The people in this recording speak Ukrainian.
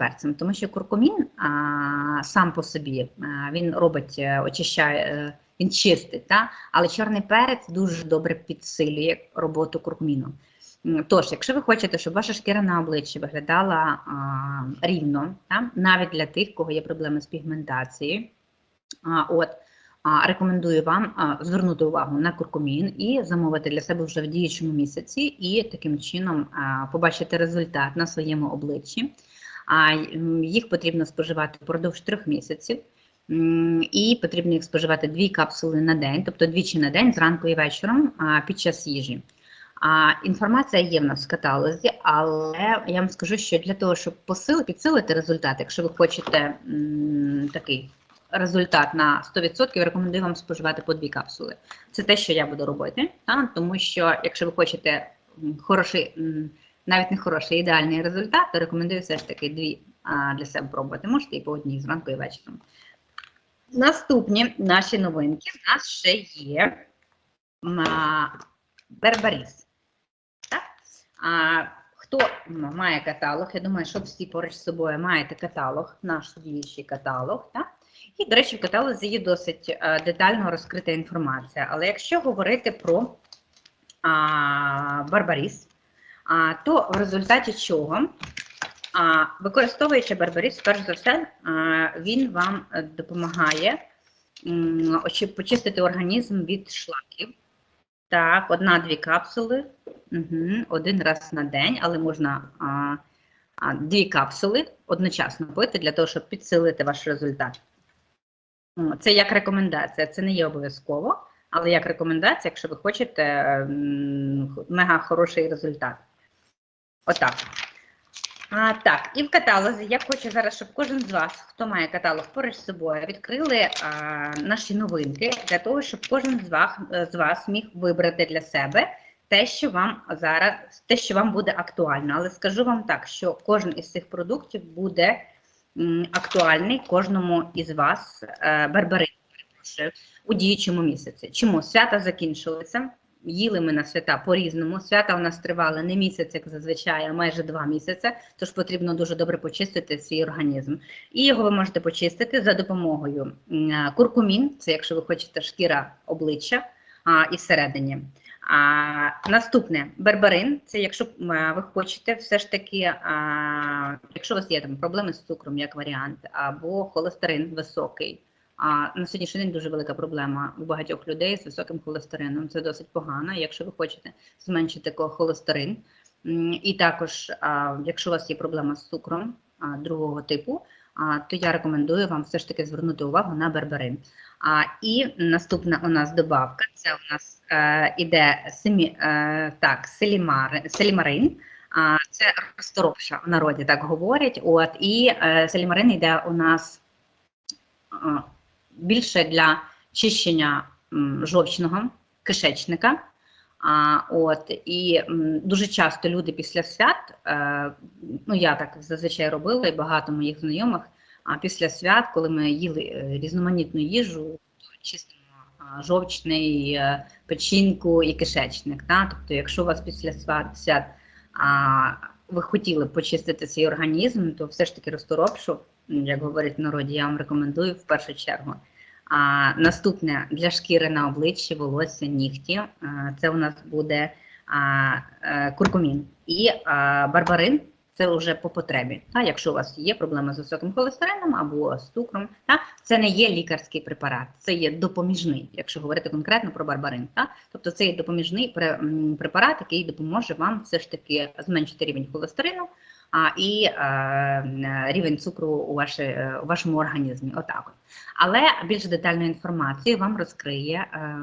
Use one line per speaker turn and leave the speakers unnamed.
перцем, тому що куркумін а, сам по собі а, він робить, е, очищає, е, він чистить, та? але чорний перець дуже добре підсилює роботу куркуміну. Тож, якщо ви хочете, щоб ваша шкіра на обличчі виглядала а, рівно, та? навіть для тих, кого є проблеми з пігментацією, а, от, а, рекомендую вам а, звернути увагу на куркумін і замовити для себе вже в діючому місяці, і таким чином а, побачити результат на своєму обличчі. А їх потрібно споживати впродовж трьох місяців. І потрібно їх споживати дві капсули на день, тобто двічі на день, зранку і вечором під час їжі. А, інформація є в нас в каталозі, але я вам скажу, що для того, щоб посили, підсилити результат, якщо ви хочете такий результат на 100%, рекомендую вам споживати по дві капсули. Це те, що я буду робити, та? тому що якщо ви хочете хороший, навіть не хороший, ідеальний результат, то рекомендую все ж таки дві для себе пробувати. Можете і по одній зранку і вечором. Наступні наші новинки в нас ще є? А, хто має каталог? Я думаю, що всі поруч з собою маєте каталог, наш діючий каталог. Так? І, до речі, в каталозі є досить е, детально розкрита інформація. Але якщо говорити про а, Барбаріс, то в результаті чого, а, використовуючи Барбаріс, перш за все, а, він вам допомагає почистити організм від шлаків. Так, одна-дві капсули, угу, один раз на день, але можна а, а, дві капсули одночасно пити для того, щоб підсилити ваш результат. Це як рекомендація, це не є обов'язково, але як рекомендація, якщо ви хочете мега хороший результат. Отак. А, так, і в каталозі я хочу зараз, щоб кожен з вас, хто має каталог поруч з собою, відкрили а, наші новинки для того, щоб кожен з вас, з вас міг вибрати для себе те, що вам зараз, те, що вам буде актуально. Але скажу вам так, що кожен із цих продуктів буде актуальний кожному із вас е, барбарин, у діючому місяці. Чому свята закінчилися? Їли ми на свята по-різному. Свята у нас тривали не місяць, як зазвичай, а майже два місяці. Тож потрібно дуже добре почистити свій організм. І його ви можете почистити за допомогою е, куркумін, це якщо ви хочете шкіра обличчя а, і всередині. А, наступне берберин, це якщо е, ви хочете все ж таки, а, якщо у вас є там проблеми з цукром, як варіант, або холестерин високий. А на сьогоднішній день дуже велика проблема у багатьох людей з високим холестерином. Це досить погано. Якщо ви хочете зменшити холестерин, і також, якщо у вас є проблема з цукром другого типу, то я рекомендую вам все ж таки звернути увагу на берберин. І наступна у нас добавка це у нас е, іде семі, е, так, селімар, селімарин. Це розторопша в народі так говорять. От, і е, селімарин йде у нас більше для чищення жовчного кишечника. А, от, і м, дуже часто люди після свят, е, ну я так зазвичай робила, і багато моїх знайомих, а після свят, коли ми їли е, різноманітну їжу, чистимо жовчний, е, печінку і кишечник. Та? Тобто, якщо у вас після свят, свят ви хотіли почистити свій організм, то все ж таки розторопшу, як говорять в народі, я вам рекомендую в першу чергу. А, наступне для шкіри на обличчі, волосся, нігті. Це у нас буде а, е, куркумін. І барбарин це вже по потребі. Та, якщо у вас є проблеми з високим холестерином або з цукром, та, це не є лікарський препарат, це є допоміжний, якщо говорити конкретно про барбарин. Та, тобто це є допоміжний препарат, який допоможе вам все ж таки зменшити рівень холестерину і е, рівень цукру у, ваше, е, у вашому організмі. Отак. от. Але більш детальну інформацію вам розкриє. е,